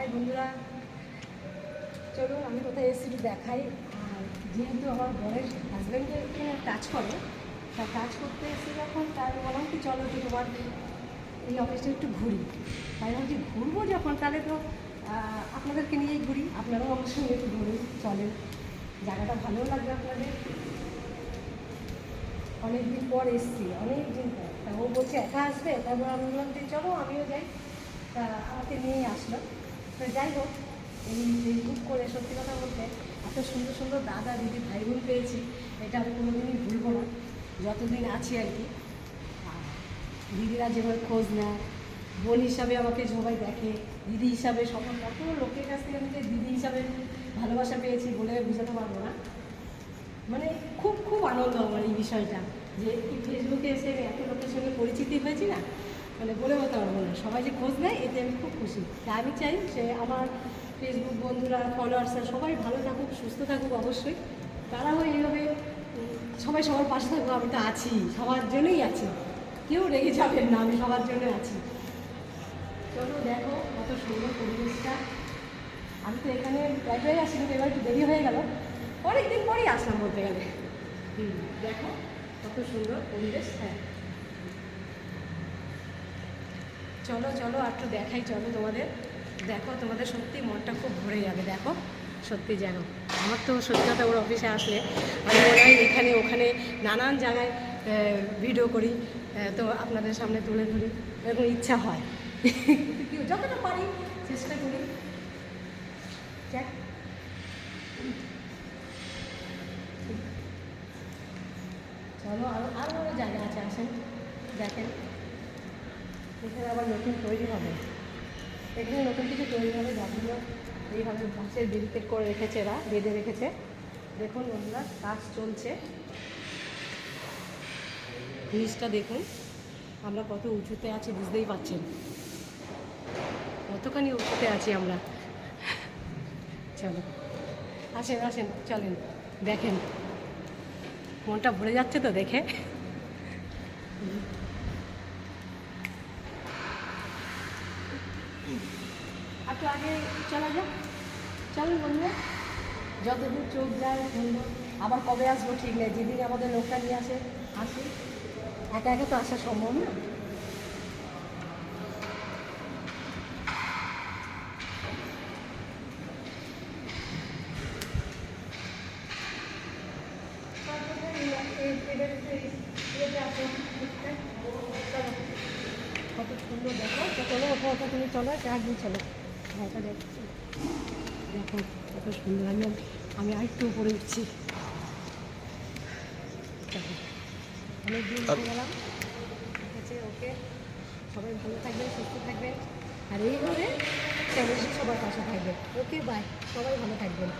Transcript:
High বন্ধুরা। চলো, আমি কোথায় এসেছি দেখাই। যেহেতু আমার বরের হাজব্যান্ডকে এখানে কাজ করে তা কাজ করতে এসে যখন তার বললাম কি, চলো একটু তোমার এই অফিসটা একটু ঘুরি। তাই ভাবছি ঘুরবো যখন? তাহলে তো আপনাদেরকে নিয়েই ঘুরি। আপনারাও আমার সঙ্গে একটু ঘুরুন, চলেন। জায়গাটা ভালো লাগবে আপনাদের। অনেকদিন পর এসছি অনেক দিন পর। তা ও বলছে, একা আসবে? তারপর আমি বললাম যে, চলো, আমিও যাই। তা আমাকে নিয়েই আসলো। তো যাই হোক, এই ফেসবুক করে সত্যি কথা বলতে এত সুন্দর সুন্দর দাদা দিদি ভাই বোন পেয়েছি, এটা আমি কোনোদিনই ভুলবো না। যতদিন আছি আর কি দিদিরা যেভাবে খোঁজ নেয়, বোন হিসাবে আমাকে সবাই দেখে, দিদি হিসাবে সকল, কত লোকের কাছ থেকে আমি যে দিদি হিসাবে ভালোবাসা পেয়েছি বলে বোঝাতে পারব না। মানে খুব খুব আনন্দ আমার এই বিষয়টা, যে ফেসবুকে এসে আমি এত লোকের সঙ্গে পরিচিতি হয়েছি না মানে বলে বলতে পারব না। সবাই যে খোঁজ নেয় এতে আমি খুব খুশি। তাই আমি চাই যে আমার ফেসবুক বন্ধুরা ফলোয়ার্সরা সবাই ভালো থাকুক সুস্থ থাকুক অবশ্যই। তারাও এইভাবে সবাই সবার পাশে থাকুক আমি তো আছি সবার জন্যই আছি। কেউ রেগে যাবেন না আমি সবার জন্য আছি। চলো দেখো কত সুন্দর পরিবেশটা। আমি তো এখানে প্রায় আসি কিন্তু এবার একটু দেরি হয়ে গেল। অনেক দিন পরেই আসলাম বলতে গেলে। হুম, দেখো কত সুন্দর পরিবেশ। হ্যাঁ। চলো চলো, আর একটু দেখাই, চলো তোমাদের। দেখো, তোমাদের সত্যি মনটা খুব ভরে যাবে, দেখো। সত্যি যেন। আমার তো সত্যি কথা ওর অফিসে আসলে আমি মনে হয় এখানে, ওখানে নানান জায়গায় ভিডিও করি তো আপনাদের সামনে তুলে ধরি, এরকম ইচ্ছা হয়। যতটা পারি, চেষ্টা করি। যাক। চলো আরও আরও জায়গা আছে, আসেন, দেখেন। এখানে আবার নতুন তৈরি হবে। এখানে নতুন কিছু তৈরি হবে যাগুলো এইভাবে বাঁশের ব্যারিকেড করে রেখেছে এরা, বেঁধে রেখেছে। দেখুন বন্ধুরা, কাজ চলছে। নিচটা দেখুন, আমরা কত উঁচুতে আছি, বুঝতেই পারছেন। কতখানি উঁচুতে আছি আমরা। চলো, আসেন আসেন, চলেন, দেখেন। মনটা ভরে যাচ্ছে তো দেখে। একটু আগে চলা যাক চলুন বন্ধুরা, যতদূর চোখ যায় সুন্দর আবার কবে আসব ঠিক নেই। যেদিন আমাদের লোকটা নিয়ে আসে, আসি। একা একা তো আসা সম্ভব না। কত সুন্দর দেখো। চলো, ওঠো তুমি চলো একদিন চলো। হ্যাঁ এটা দেখো কত সুন্দর আমি আর একটু উপরে উঠছি অনেক দিন হয়ে গেলাম ঠিক আছে ওকে সবাই ভালো থাকবে সুস্থ থাকবেন আর এইভাবে চ্যানেলটি সবার পাশে থাকবে ওকে বাই সবাই ভালো থাকবেন